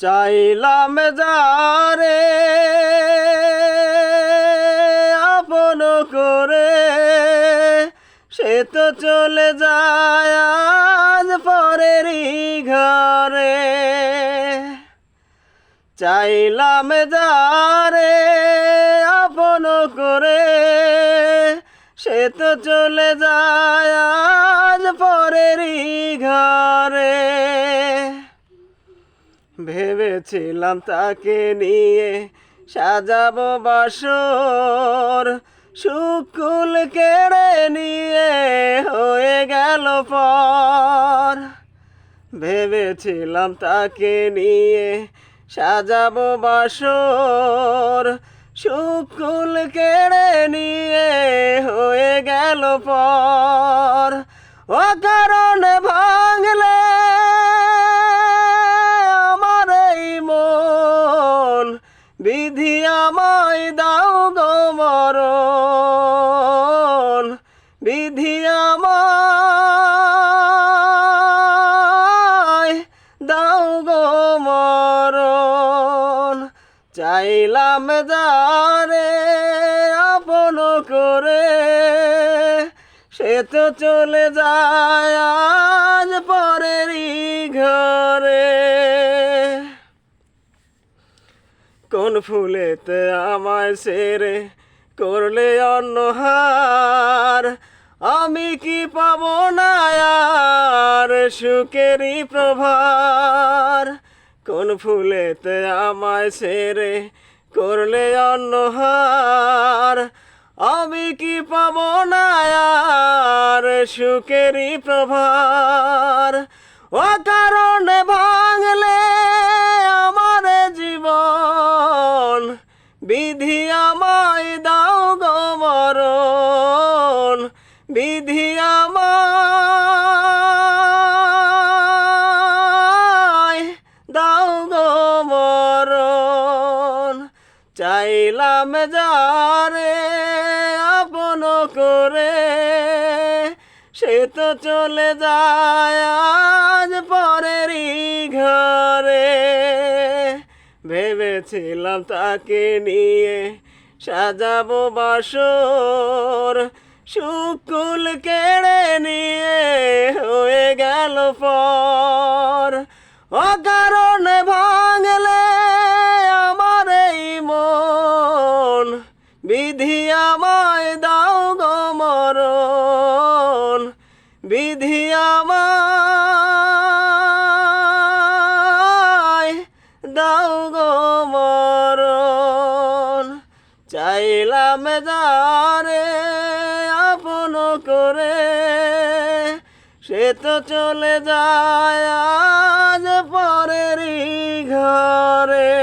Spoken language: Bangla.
চাইলাম যারে, আপন করে। সে তো চলে যায় আজ পরেরই ঘরে। চাইলাম যারে, আপন করে। সে তো চলে যায় ভেবেছিলাম তাকে নিয়ে সাজাবো বাসর। শুকুল কেড়ে নিয়ে হয়ে গেল পর। ভেবেছিলাম তাকে নিয়ে সাজাবো বাসর। শুকুল কেড়ে নিয়ে হয়ে গেল পর। ও কারণে বিধি আমায় দাও গো মরণ। বিধি আমায় দাও গো চাইলাম যারে আপন করে, সে তো চলে যায় ফুলেতে আমায় সেরে করলে অন্যহার আমি কি পাব না আর সুখেরই প্রভার? কোন ফুলেতে আমায় সেরে করলে অন্যহার আমি কি পাব না আর সুখেরই প্রভার? ও কারণে ভাঙলে বিধি আমায় দাও গো বিধি আমায় দাও গো চাইলাম যারে আপন করে, সে তো চলে যায় আজ পরেরই ভেবেছিলাম তাকে নিয়ে। সাজাবো বাসর শুকুল কেড়ে নিয়ে হয়ে গেল পর। অকারণে ভাঙলে আমার এই মন, বিধি আমায় দাও গো মরণ, বিধি আমায় বেদারে আপন করে সে তো চলে যায় আজ পরের ঘরে।